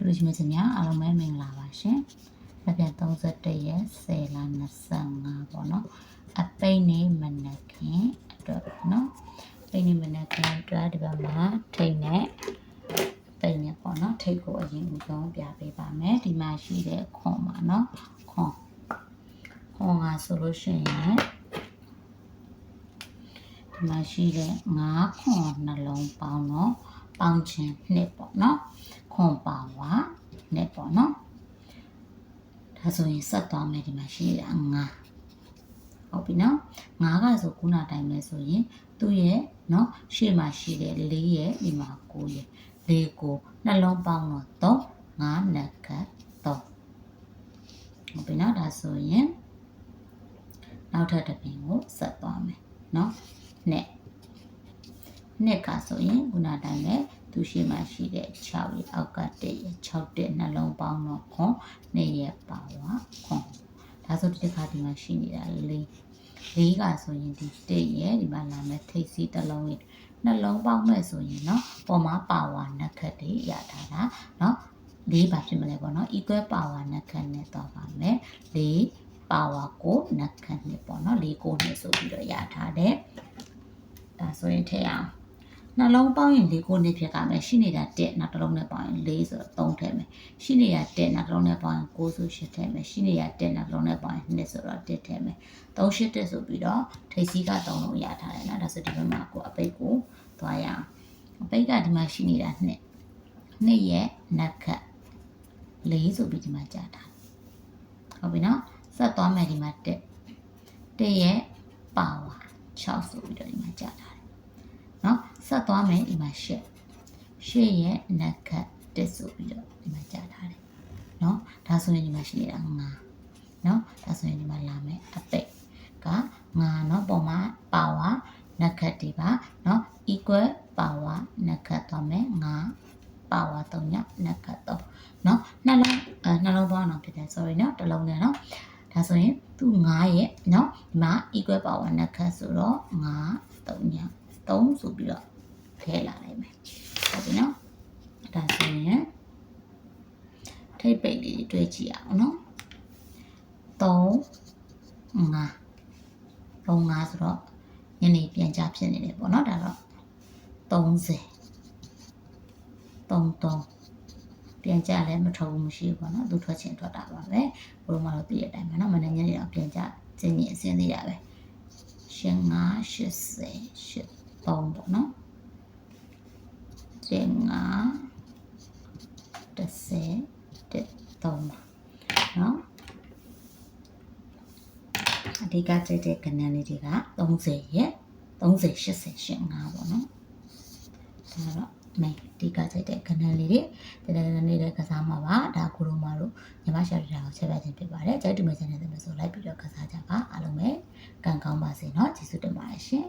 တူတူချင်းမချင်းများအားလုံးပဲမင်္ဂလာပါရှင်။လက်ပြန်31ရက်10လ25ပေါ့နော်။အပိတ်နေမနက်ခင်အတွက်ပေါ့နော်။ပိတ်နေမနက်ခင်အတွက်ဒီဘက်မှာထိတ်နဲ့ပိတ်နေပေါ့နော်။ထိတ်ကိုအရင်ဦးဆုံးပြပေးပါမယ်။ဒီမှာရှိတဲ့ခွန်ပါနော်။ခွန်ခွန်ကဆိုလို့ရှိရင်ဒီမှာရှိတဲ့9ခွန်နှလုံးပေါင်းတော့ပေါင်းခြင်းနှစ်ပေါ့နော်။ ခွန်ပါဝါနဲ့ပေါ့နော်ဒါဆိုရင်ဆက်သွားမယ်ဒီမှာရှိတာငါဟုတ်ပြီနော်ငါကဆိုခုနတိုင်းပဲဆိုရင်သူ့ရဲ့နော်ရှေ့မှာရှိတဲ့၄ရဲ့ဒီမှာ၉ရဲ့၄ကိုနှလုံးပေါင်းတော့၃၅နက်ကတော့ဟုတ်ပြီနော်ဒါဆိုရင်နောက်ထပ်တစ်ပင်ကိုဆက်သွားမယ်နော်နဲ့နှစ်ကဆိုရင်ခုနတိုင်းပဲ သူရှိမှရှိတဲ့6ရဲ့အောက်က1ရဲ့6တဲ့နှလုံးပေါင်းတော့ခွန်2ရဲ့ပါဝါခွန်ဒါဆိုဒီတစ်ခါဒီမှာရှိနေတာ4လေးကဆိုရင်ဒီ1ရဲ့ဒီမှာလာမဲ့ထိပ်စီးတစ်လုံးရဲ့နှလုံးပေါင်းမဲ့ဆိုရင်เนาะပေါ်မှာပါဝါနှက်ခတ်တွေရထားတာเนาะလေးပါဖြစ်မလဲပေါ့နော် equal power နှက်ခတ်နဲ့တော့ပါမယ်လေးပါဝါကိုနှက်ခတ်နဲ့ပေါ့နော်လေးကိုနဲ့ဆိုပြီးတော့ရထားတယ်ဒါဆိုရင်ထည့်အောင် နှလုံးပေါင်းရင်လေးကိုနဲ့ဖြစ်ကမယ်ရှိနေတာ1နောက်တစ်လုံးနဲ့ပေါင်းရင်4ဆိုတော့3ထည့်မယ်ရှိနေတာ1နောက်တစ်လုံးနဲ့ပေါင်းရင်9ဆို8ထည့်မယ်ရှိနေတာ1နောက်တစ်လုံးနဲ့ပေါင်းရင်2ဆိုတော့1ထည့်မယ်3 8တက်ဆိုပြီးတော့ထိပ်စီးက3လုံးရထားတယ်နော်ဒါဆိုဒီဘက်မှာကိုအပိတ်ကိုသွားရအောင်အပိတ်ကဒီမှာရှိနေတာ2နှစ်ရဲ့နက်ခတ်4ဆိုပြီးဒီမှာကြာထားဟုတ်ပြီနော်ဆက်သွားမယ်ဒီမှာ1 1ရဲ့ပါဝါ6ဆိုပြီးတော့ဒီမှာကြာထားတယ်နော် ဆက်သွားမယ်ဒီမှာ8 8ရဲ့နက်ခတ်1ဆိုပြီးတော့ဒီမှာကြာထားတယ်နော်ဒါဆိုရင်ဒီမှာရှိနေတာ9နော်ဒါဆိုရင်ဒီမှာလာမယ်အပိတ်က9เนาะပုံမှာပါဝါနက်ခတ်ဒီပါเนาะ equal power နက်ခတ်သွားမယ်9ပါဝါ3ညနက်ခတ်3เนาะနှလုံးအဲနှလုံးပေါင်းတော့ဖြစ်တယ် sorry เนาะတစ်လုံးနဲ့เนาะဒါဆိုရင်သူ9ရဲ့เนาะဒီမှာ equal power နက်ခတ်ဆိုတော့9 3ည3ဆိုပြီးတော့ ဖလဲလာနိုင်မယ်ဟုတ်ပြီနော်ဒါဆိုရင်ထိပ်ပိတ်လေးတွေးကြည့်အောင်နော်3 5 3 5ဆိုတော့ညနေပြန်ကြဖြစ်နေတယ်ပေါ့နော်ဒါတော့30 33ပြန်ကြလည်းမထုံမရှိဘူးပေါ့နော်သူထွက်ချင်းထွက်တာပါပဲဘုလိုမှတော့သိတဲ့အတိုင်းပါနော်မနေ့ညနေတော့ပြန်ကြကျင်းကြီးအစင်းသေးရပဲရှင်း9 80 83ပေါ့နော် ကျင်း9 30 3ပါနော်အဓိကကြိုက်တဲ့ကဏ္ဍလေးတွေက30ရဲ့30 80 85ပေါ့နော်ဒါတော့မယ်ဒီကကြိုက်တဲ့ကဏ္ဍလေးတွေတကယ်တကယ်နေတဲ့ကစားမှာပါဒါကိုရိုမာတို့ညီမရှာရတာကိုချက်ပြခြင်းဖြစ်ပါတယ်ကြိုက်တူမချင်တဲ့တဲ့ဆိုလိုက်ပြီးတော့ကစားကြပါအားလုံးပဲကံကောင်းပါစေเนาะကျေးဇူးတင်ပါတယ်ရှင်